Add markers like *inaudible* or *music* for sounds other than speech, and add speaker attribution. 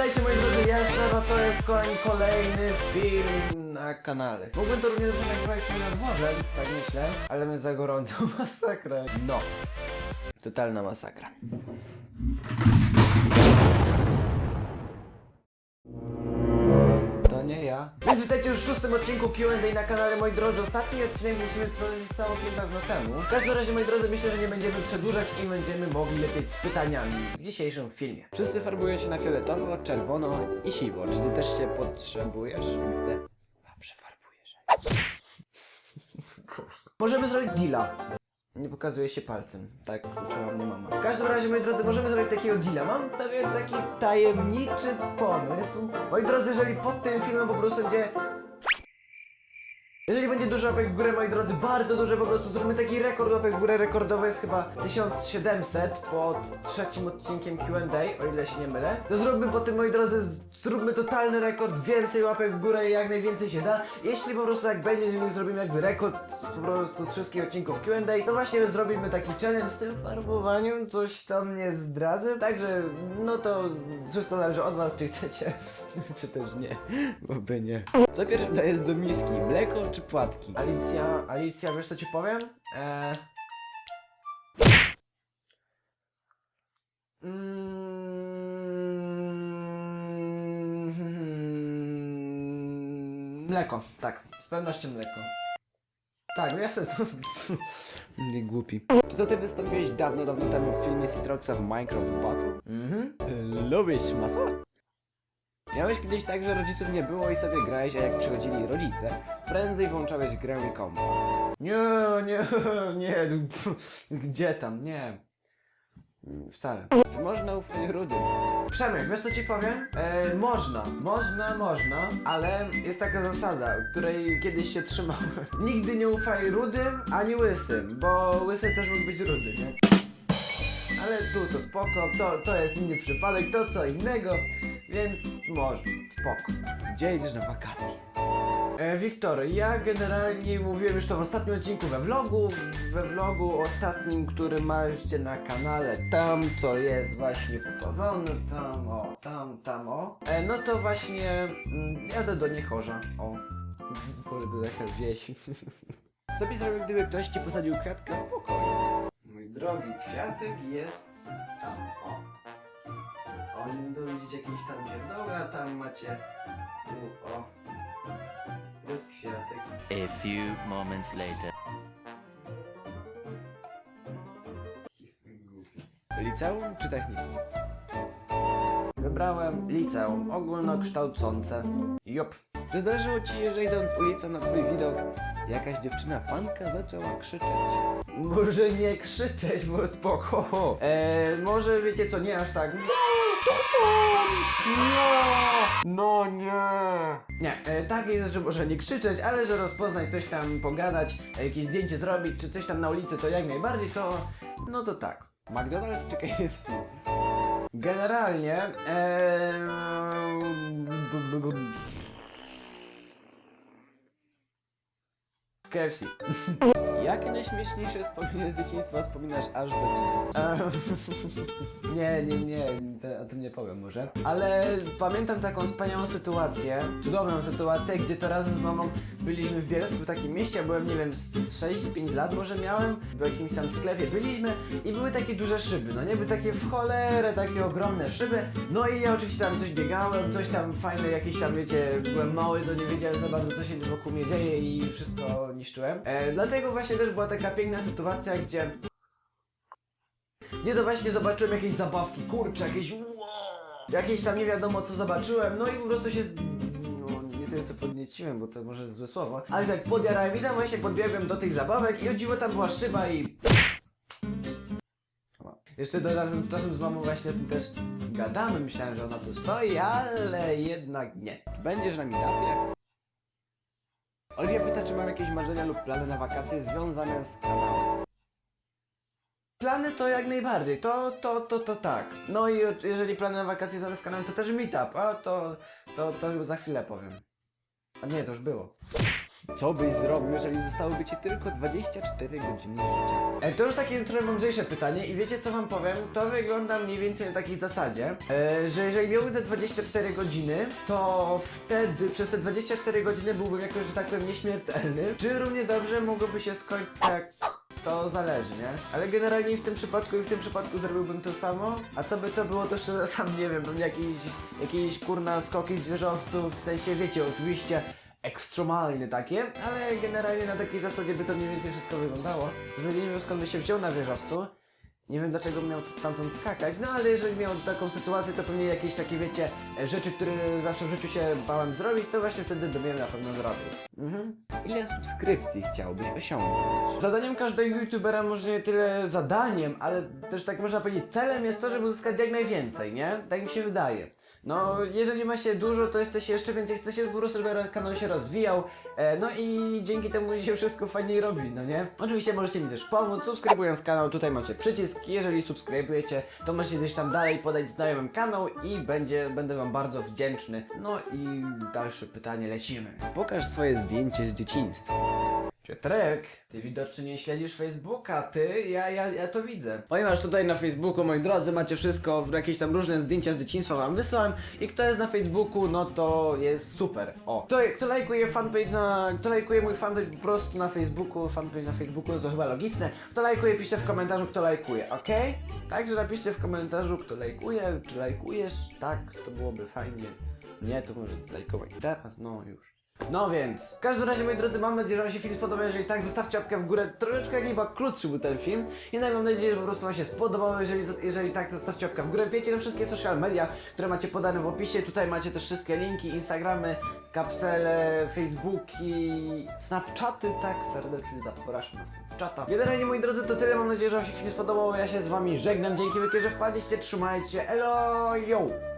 Speaker 1: witajcie moi drodzy, ja jestem, a to jest kolejny, film na kanale. Mógłbym to równie dobrze nagrywać sobie na dworze, tak myślę, ale mnie za gorąco, *laughs* masakra. No, totalna masakra. Więc witajcie już w szóstym odcinku Q&A na kanale, moi drodzy. Ostatni odcinek musimy coś całkiem dawno temu. W każdym razie, moi drodzy, myślę, że nie będziemy przedłużać i będziemy mogli lecieć z pytaniami w dzisiejszym filmie.
Speaker 2: Wszyscy farbują się na fioletowo, czerwono i siwo. Czy ty też się potrzebujesz? XD? A, przefarbujesz.
Speaker 1: Możemy zrobić deala. Nie pokazuje się palcem. Tak uczyła mnie mama. W każdym razie, moi drodzy, możemy zrobić takiego deala. Mam pewien taki tajemniczy pomysł. Moi drodzy, jeżeli pod tym filmem po prostu będzie... Jeżeli będzie dużo łapek w górę, moi drodzy, bardzo dużo po prostu, zróbmy taki rekord łapek w górę, rekordowy jest chyba 1700 pod trzecim odcinkiem Q&A, o ile się nie mylę. To zróbmy po tym, moi drodzy, zróbmy totalny rekord, więcej łapek w górę, jak najwięcej się da. Jeśli po prostu tak będzie, że my zrobimy jakby rekord z, po prostu z wszystkich odcinków Q&A, to właśnie zrobimy taki challenge z tym farbowaniem, coś tam nie zdradzę. Także, no to wszystko zależy od was, czy chcecie, *laughs* czy też nie, bo by nie.
Speaker 2: Co pierwsze dajesz do miski? Mleko czy płatki?
Speaker 1: Alicja, Alicja, wiesz co ci powiem? Eee... Mm, Mleko, tak, z pewnością mleko. Tak, no jestem tu. *laughs*
Speaker 2: Nie głupi. Czy to ty wystąpiłeś dawno, dawno temu w filmie Citroxa w Minecraft Battle?
Speaker 1: Mhm.
Speaker 2: Lubisz masło? Miałeś kiedyś tak, że rodziców nie było i sobie grałeś, a jak przychodzili rodzice, prędzej włączałeś grę i kombo.
Speaker 1: Nie, nie, nie, pff, gdzie tam, nie. Wcale.
Speaker 2: Czy można ufać rudym?
Speaker 1: Przemek, wiesz co ci powiem? E, można, można, można, ale jest taka zasada, której kiedyś się trzymałem. *laughs* Nigdy nie ufaj rudym ani łysym, bo łysy też mógł być rudy, nie? Ale tu to spoko, to, to jest inny przypadek, to co innego, więc można, spoko.
Speaker 2: Gdzie jedziesz na wakacje?
Speaker 1: E, Wiktor, ja generalnie mówiłem już to w ostatnim odcinku we vlogu, we vlogu ostatnim, który macie na kanale, tam co jest właśnie pokazane, tam o, tam, tam o. E, no to właśnie mm, jadę do Niechorza, o. *laughs* Kurde, taka wieś. *laughs*
Speaker 2: Co byś zrobił, gdyby ktoś ci posadził kwiatka w pokoju?
Speaker 1: Drogi, kwiatek jest tam, o. Oni będą widzieć jakieś tam pierdoły, a tam macie, tu, o. Jest kwiatek.
Speaker 3: A few moments later.
Speaker 1: Jestem głupi.
Speaker 2: Liceum czy technikum?
Speaker 1: Wybrałem liceum ogólnokształcące. Jop.
Speaker 2: Czy zdarzyło ci się, że idąc ulicą na twój widok, jakaś dziewczyna fanka zaczęła krzyczeć?
Speaker 1: Może nie krzyczeć, bo spoko. Eee, może wiecie co, nie aż tak. No, to! No! No nie! Nie, e, takiej rzeczy może nie krzyczeć, ale że rozpoznać, coś tam pogadać, e, jakieś zdjęcie zrobić, czy coś tam na ulicy, to jak najbardziej, to... No to tak.
Speaker 2: McDonald's czy KFC?
Speaker 1: Generalnie... Eee, b- KFC.
Speaker 2: Jakie najśmieszniejsze wspomnienie z dzieciństwa wspominasz aż do dziś? *laughs*
Speaker 1: Nie, nie, nie, te, o tym nie powiem może. Ale pamiętam taką wspaniałą sytuację, cudowną sytuację, gdzie to razem z mamą byliśmy w Bielsku, w takim mieście, byłem, nie wiem, z 6-5 lat może miałem, w jakimś tam sklepie byliśmy i były takie duże szyby, no nie, były takie w cholerę, takie ogromne szyby, no i ja oczywiście tam coś biegałem, coś tam fajne, jakieś tam, wiecie, byłem mały, to nie wiedziałem za bardzo, co się wokół mnie dzieje i wszystko niszczyłem. E, dlatego właśnie też była taka piękna sytuacja, gdzie nie, to właśnie zobaczyłem jakieś zabawki, kurczę, jakieś jakieś tam nie wiadomo co zobaczyłem, no i po prostu się, no nie tyle co podnieciłem, bo to może złe słowo, ale tak podjarałem i tam właśnie podbiegłem do tych zabawek i o dziwo tam była szyba i... Jeszcze do razem z czasem z mamą właśnie tym też gadamy, myślałem, że ona tu stoi, ale jednak nie.
Speaker 2: Będziesz na meetupie? Oliwia czy mam jakieś marzenia lub plany na wakacje związane z kanałem.
Speaker 1: Plany to jak najbardziej, to, to, to, to tak. No i jeżeli plany na wakacje to z kanałem, to też meetup, a to, to, to za chwilę powiem. A nie, to już było.
Speaker 2: Co byś zrobił, jeżeli zostałyby ci tylko 24 godziny życia?
Speaker 1: E, to już takie trochę mądrzejsze pytanie i wiecie co wam powiem? To wygląda mniej więcej na takiej zasadzie, e, że jeżeli miałbym te 24 godziny, to wtedy przez te 24 godziny byłbym jakoś, że tak powiem, nieśmiertelny. Czy równie dobrze mogłoby się skończyć tak... To zależy, nie? Ale generalnie w tym przypadku i w tym przypadku zrobiłbym to samo. A co by to było, to szczerze *laughs* sam nie wiem. Pewnie jakieś, jakieś kurna skoki z w sensie wiecie, oczywiście ekstremalne takie, ale generalnie na takiej zasadzie by to mniej więcej wszystko wyglądało. W zasadzie nie wiem skąd by się wziął na wieżowcu. Nie wiem dlaczego miał stamtąd skakać, no ale jeżeli miał taką sytuację, to pewnie jakieś takie, wiecie, rzeczy, które zawsze w życiu się bałem zrobić, to właśnie wtedy bym je na pewno zrobił. Mhm.
Speaker 2: Ile subskrypcji chciałbyś osiągnąć?
Speaker 1: Zadaniem każdego youtubera może nie tyle zadaniem, ale też tak można powiedzieć celem jest to, żeby uzyskać jak najwięcej, nie? Tak mi się wydaje. No, jeżeli ma się dużo, to jesteście jeszcze więcej, chcecie po prostu, żeby kanał się rozwijał, e, no i dzięki temu się wszystko fajniej robi, no nie? Oczywiście możecie mi też pomóc, subskrybując kanał, tutaj macie przycisk, jeżeli subskrybujecie, to możecie gdzieś tam dalej podać znajomym kanał i będzie, będę wam bardzo wdzięczny. No i dalsze pytanie, lecimy.
Speaker 2: Pokaż swoje zdjęcie z dzieciństwa.
Speaker 1: Piotrek, ty widocznie nie śledzisz Facebooka, ty, ja, ja, ja to widzę. Ponieważ tutaj na Facebooku, moi drodzy, macie wszystko, jakieś tam różne zdjęcia z dzieciństwa wam wysłałem i kto jest na Facebooku, no to jest super. O, kto, kto lajkuje fanpage na, kto lajkuje mój fanpage po prostu na Facebooku, fanpage na Facebooku, no to chyba logiczne. Kto lajkuje, piszcie w komentarzu, kto lajkuje, ok? Także napiszcie w komentarzu, kto lajkuje, czy lajkujesz, tak, to byłoby fajnie. Nie, to może zlajkować teraz, no już. No więc, w każdym razie moi drodzy, mam nadzieję, że wam się film spodobał, jeżeli tak, zostawcie łapkę w górę, troszeczkę chyba krótszy był ten film, jednak mam nadzieję, że po prostu wam się spodobał, jeżeli, jeżeli tak, to zostawcie łapkę w górę, wiecie, na wszystkie social media, które macie podane w opisie, tutaj macie też wszystkie linki, Instagramy, kapsele, Facebooki, Snapchaty, tak, serdecznie zapraszam na Snapchata. Generalnie moi drodzy, to tyle, mam nadzieję, że wam się film spodobał, ja się z wami żegnam, dzięki wielkie, że wpadliście, trzymajcie, elo, yo!